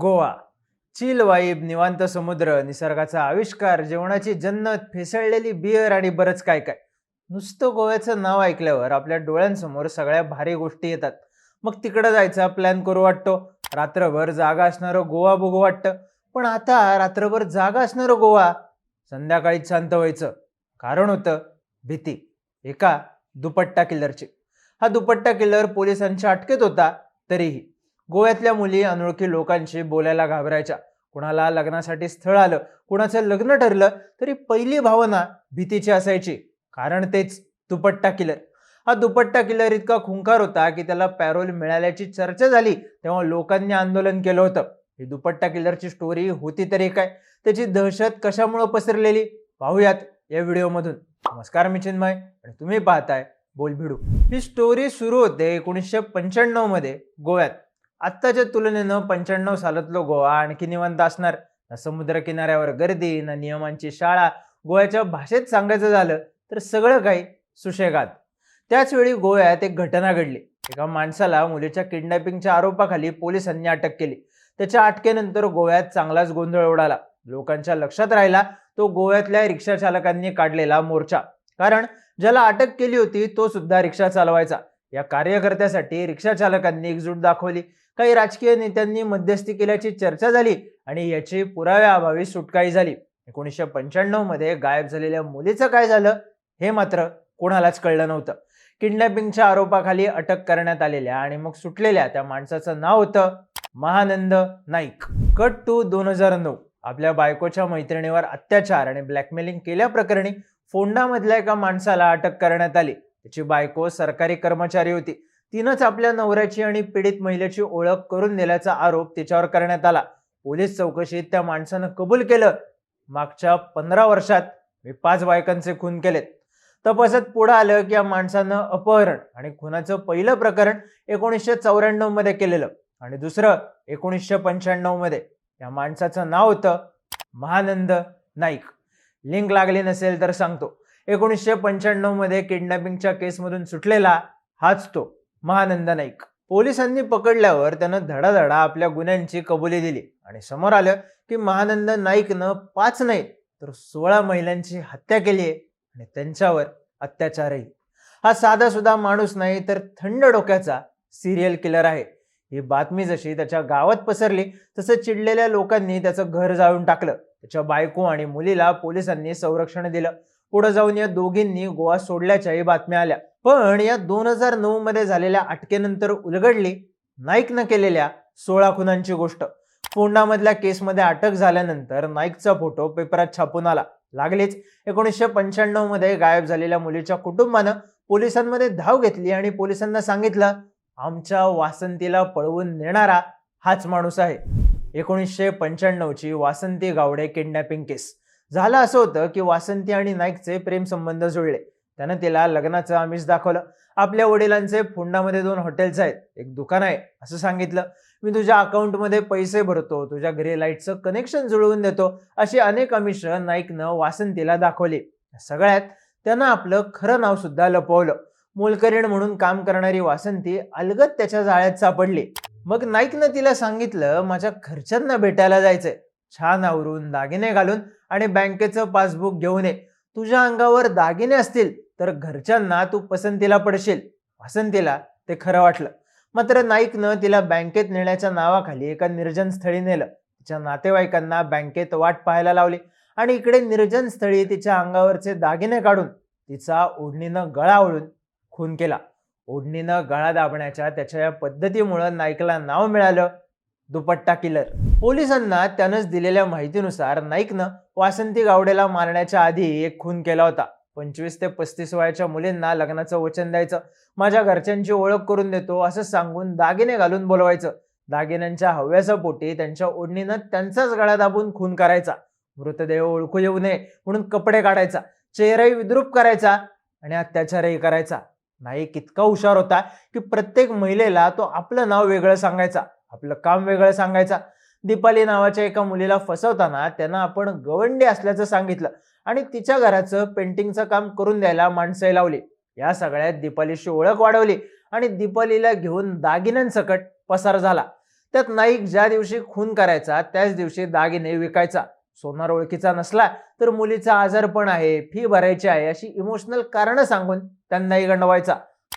Goa. Chill vibe निवांत समुद्र निसर्गाचा आविष्कार जेवणाची जन्नत फेसळलेली बियर आणि बरंच काय काय. नुसतं गोव्याचं नाव ऐकल्यावर आपल्या डोळ्यांसमोर सगळ्या भारी गोष्टी येतात. मग तिकडं जायचा प्लॅन करू वाटतो. रात्रभर जागा असणारं गोवा बघू वाटतं. पण आता रात्रभर जागा असणारं गोवा संध्याकाळी शांत व्हायचं. कारण होतं भीती. एका दुपट्टा किल्लरची हा दुपट्टा किल्लर पोलिसांच्या अटकेत होता तरीही. गोव्यातल्या मुली अनोळखी लोकांशी बोलायला घाबरायच्या. कुणाला लग्नासाठी स्थळ आलं कुणाचं लग्न ठरलं तरी पहिली भावना भीतीची असायची. कारण तेच दुपट्टा किलर हा दुपट्टा किलर इतका खुंकार होता की त्याला पॅरोल मिळाल्याची चर्चा झाली तेव्हा लोकांनी आंदोलन केलं होतं. ही दुपट्टा किलरची स्टोरी होती तरी काय? त्याची दहशत कशामुळे पसरलेली? पाहूयात या व्हिडिओमधून. नमस्कार मी चिन्मय आणि तुम्ही पाहताय बोलभिडू. ही स्टोरी सुरू होते एकोणीसशे पंच्याण्णवमध्ये गोव्यात. आत्ताच्या तुलनेनं पंच्याण्णव सालातलो गोवा आणखी निवांत असणार. ना समुद्र किनाऱ्यावर गर्दी ना नियमांची शाळा. गोव्याच्या भाषेत सांगायचं झालं तर सगळं काही सुशेगात त्याचवेळी गोव्यात एक घटना घडली. एका माणसाला मुलीच्या किडनॅपिंगच्या आरोपाखाली पोलिसांनी अटक केली. त्याच्या अटकेनंतर गोव्यात चांगलाच गोंधळ उडाला. लोकांच्या लक्षात राहिला तो गोव्यातल्या रिक्षा चालकांनी काढलेला मोर्चा. कारण ज्याला अटक केली होती तो सुद्धा रिक्षा चालवायचा. या कार्यकर्त्यासाठी रिक्षा चालकांनी एकजूट दाखवली. काही राजकीय नेत्यांनी मध्यस्थी केल्याची चर्चा झाली आणि याची पुराव्याअभावी सुटकाई झाली. एकोणीसशे पंच्याण्णवमध्ये गायब झालेल्या मुलीचं काय झालं हे मात्र कोणालाच कळलं नव्हतं. किडनॅपिंगच्या आरोपाखाली अटक करण्यात आलेल्या आणि मग सुटलेल्या त्या माणसाचं नाव होतं महानंद नाईक. कट टू दोन हजार नऊ. आपल्या बायकोच्या मैत्रिणीवर अत्याचार आणि ब्लॅकमेलिंग केल्याप्रकरणी फोंडामधल्या एका माणसाला अटक करण्यात आली. त्याची बायको सरकारी कर्मचारी होती. तिनंच आपल्या नवऱ्याची आणि पीडित महिलेची ओळख करून दिल्याचा आरोप तिच्यावर करण्यात आला. पोलीस चौकशीत त्या माणसानं कबूल केलं. मागच्या पंधरा वर्षात मी पाच बायकांचे खून केलेत. तपासात पुढे आलं की या माणसानं अपहरण आणि खुनाचं पहिलं प्रकरण एकोणीसशे चौऱ्याण्णवमध्ये केलेलं आणि दुसरं एकोणीसशे पंच्याण्णवमध्ये. या माणसाचं नाव होतं महानंद नाईक. लिंक लागली नसेल तर सांगतो. एकोणीसशे पंच्याण्णवमध्ये किडनॅपिंगच्या केसमधून सुटलेला हाच तो महानंद नाईक. पोलिसांनी पकडल्यावर त्यानं धडाधडा आपल्या गुन्ह्यांची कबुली दिली आणि समोर आलं की महानंद नाईकनं पाच नाही तर सोळा महिलांची हत्या केली आहे आणि त्यांच्यावर अत्याचारही. हा साधा सुद्धा माणूस नाही तर थंड डोक्याचा सिरियल किलर आहे. ही बातमी जशी त्याच्या गावात पसरली तसं चिडलेल्या लोकांनी त्याचं घर जाळून टाकलं. त्याच्या बायको आणि मुलीला पोलिसांनी संरक्षण दिलं. पुढे जाऊन या दोघींनी गोवा सोडल्याच्याही बातम्या आल्या. पण या दोन हजार नऊ मध्ये झालेल्या अटकेनंतर उलगडली नाईकनं केलेल्या सोळा खुनांची गोष्ट. फोंडामधल्या केसमध्ये अटक झाल्यानंतर नाईकचा फोटो पेपरात छापून आला. लागलीच एकोणीसशे पंच्याण्णवमध्ये गायब झालेल्या मुलीच्या कुटुंबानं पोलिसांमध्ये धाव घेतली आणि पोलिसांना सांगितलं आमच्या वासंतीला पळवून नेणारा हाच माणूस आहे. एकोणीसशे पंच्याण्णवची वासंती गावडे किडनॅपिंग केस. झालं असं होतं की वासंती आणि नाईकचे प्रेमसंबंध जुळले. त्यानं तिला लग्नाचं आमिष दाखवलं. आपल्या वडिलांचे फोंडामध्ये दोन हॉटेल्स आहेत. एक दुकान आहे असं सांगितलं. मी तुझ्या अकाउंटमध्ये पैसे भरतो तुझ्या घरी लाईटचं कनेक्शन जुळवून देतो अशी अनेक आमिष नाईकनं वासंतीला दाखवली. सगळ्यात त्यानं आपलं खरं नाव सुद्धा लपवलं. मोलकरीण म्हणून काम करणारी वासंती अलगत त्याच्या जाळ्यात सापडली. मग नाईकनं तिला सांगितलं माझ्या घरच्यांना भेटायला जायचंय. छान आवरून दागिने घालून आणि बँकेचं पासबुक घेऊन ये. तुझ्या अंगावर दागिने असतील तर घरच्यांना तू पसंतीला पडशील. पसंतीला ते खरं वाटलं. मात्र नाईकनं तिला बँकेत नेण्याच्या नावाखाली एका निर्जन स्थळी नेलं. तिच्या नातेवाईकांना बँकेत वाट पाहायला लावली आणि इकडे निर्जन स्थळी तिच्या अंगावरचे दागिने काढून तिचा ओढणीनं गळा ओळून खून केला. ओढणीनं गळा दाबण्याच्या त्याच्या या पद्धतीमुळं नाईकला नाव मिळालं. दुपट्टा किलर पोलिसांना त्यानंच दिलेल्या माहितीनुसार नाईकनं वासंती गावडेला मारण्याच्या आधी एक खून केला होता. पंचवीस ते पस्तीस वयाच्या मुलींना लग्नाचं वचन द्यायचं माझ्या घरच्यांची ओळख करून देतो असं सांगून दागिने घालून बोलवायचं. दागिन्यांच्या हव्याच्या पोटी त्यांच्या ओढणीनं त्यांचाच गळा दाबून खून करायचा. मृतदेह ओळखू येऊ नये म्हणून कपडे काढायचा चेहराही विद्रूप करायचा आणि अत्याचारही करायचा. नाईक इतका हुशार होता की प्रत्येक महिलेला तो आपलं नाव वेगळं सांगायचा. आपलं काम वेगळं सांगायचा. दीपाली नावाच्या एका मुलीला फसवताना त्यांना आपण गवंडी असल्याचं सांगितलं आणि तिच्या घराचं पेंटिंगचं काम करून द्यायला माणसंही लावली. या सगळ्यात दीपालीशी ओळख वाढवली आणि दीपालीला घेऊन दागिन्यांसकट पसार झाला. त्यात नाईक ज्या दिवशी खून करायचा त्याच दिवशी दागिने विकायचा. सोनार ओळखीचा नसला तर मुलीचा आजारपण आहे फी भरायची आहे अशी इमोशनल कारणं सांगून त्यांनाही गंडवायचा.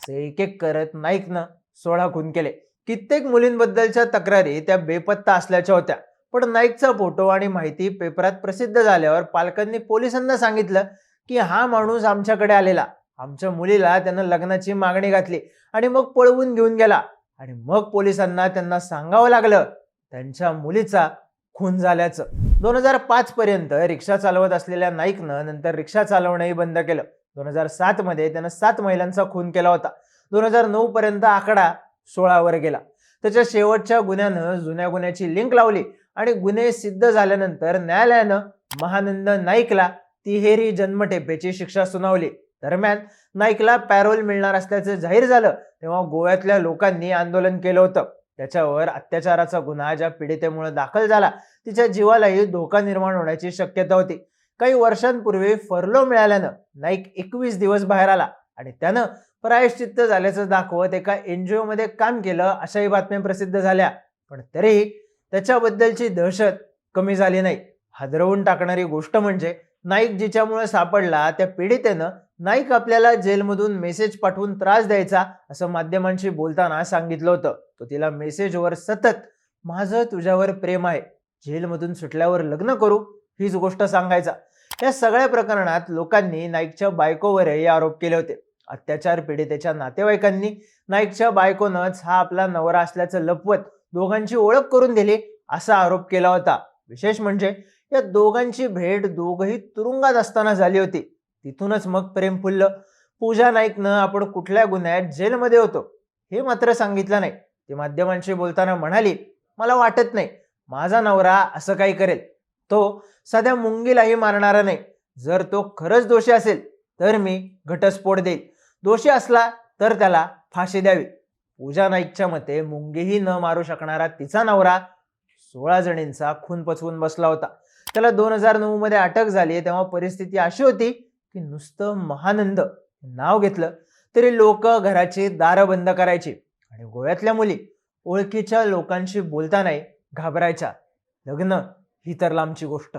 एक एक करत नाईकनं सोळा खून केले. कित्येक मुलींबद्दलच्या तक्रारी त्या बेपत्ता असल्याच्या होत्या. पण नाईकचा फोटो आणि माहिती पेपरात प्रसिद्ध झाल्यावर पालकांनी पोलिसांना सांगितलं की हा माणूस आमच्याकडे आलेला. आमच्या मुलीला त्यानं लग्नाची मागणी घातली आणि मग पळवून घेऊन गेला. आणि मग पोलिसांना त्यांना सांगावं लागलं. त्यांच्या मुलीचा खून झाल्याचं. दोन हजार पाच पर्यंत रिक्षा चालवत असलेल्या नाईकनं नंतर रिक्षा चालवणंही बंद केलं. दोन हजार सात मध्ये त्यानं सात महिलांचा खून केला होता. दोन हजार नऊ पर्यंत आकडा सोळावर गेला. त्याच्या शेवटच्या गुन्ह्यानं जुन्या गुन्ह्याची लिंक लावली आणि गुन्हे सिद्ध झाल्यानंतर न्यायालयानं महानंद नाईकला तिहेरी जन्मठेपेची शिक्षा सुनावली. दरम्यान नाईकला पॅरोल मिळणार असल्याचं जाहीर झालं तेव्हा गोव्यातल्या लोकांनी आंदोलन केलं होतं. त्याच्यावर अत्याचाराचा गुन्हा ज्या पीडितेमुळे दाखल झाला तिच्या जीवालाही धोका निर्माण होण्याची शक्यता होती. काही वर्षांपूर्वी फरलो मिळाल्यानं नाईक एकवीस दिवस बाहेर आला. आणि त्यानं प्रायश्चित्त झाल्याचं दाखवत एका एन जी ओमध्ये काम केलं अशाही बातम्या प्रसिद्ध झाल्या. पण तरीही त्याच्याबद्दलची दहशत कमी झाली नाही. हादरवून टाकणारी गोष्ट म्हणजे नाईक जिच्यामुळे सापडला त्या पीडितेनं नाईक आपल्याला जेलमधून मेसेज पाठवून त्रास द्यायचा असं माध्यमांशी बोलताना सांगितलं होतं. तो तिला मेसेजवर सतत माझं तुझ्यावर प्रेम आहे. जेलमधून सुटल्यावर लग्न करू हीच गोष्ट सांगायचा. या सगळ्या प्रकरणात लोकांनी नाईकच्या बायकोवरही आरोप केले होते. अत्याचार पीडितेच्या नातेवाईकांनी नाईकच्या बायकोनंच हा आपला नवरा असल्याचं लपवत दोघांची ओळख करून दिली असा आरोप केला होता. विशेष म्हणजे या दोघांची भेट दोघही तुरुंगात असताना झाली होती. तिथूनच मग प्रेम फुललं. पूजा नाईकनं आपण कुठल्या गुन्ह्यात जेलमध्ये होतो हे मात्र सांगितलं नाही. ती माध्यमांशी बोलताना म्हणाली मला वाटत नाही. माझा नवरा असं काही करेल. तो सध्या मुंगीलाही मारणारा नाही. जर तो खरंच दोषी असेल तर मी घटस्फोट देईल दोषी असला तर त्याला फाशी द्यावी. पूजा नाईकच्या मते मुंगीही न मारू शकणारा तिचा नवरा सोळा जणींचा खून पचवून बसला होता. त्याला दोन हजार नऊ मध्ये अटक झाली तेव्हा परिस्थिती अशी होती की नुसतं महानंद नाव घेतलं तरी लोक घराची दारं बंद करायची आणि गोव्यातल्या मुली ओळखीच्या लोकांशी बोलतानाही घाबरायच्या. लग्न ही तर लांबची गोष्ट.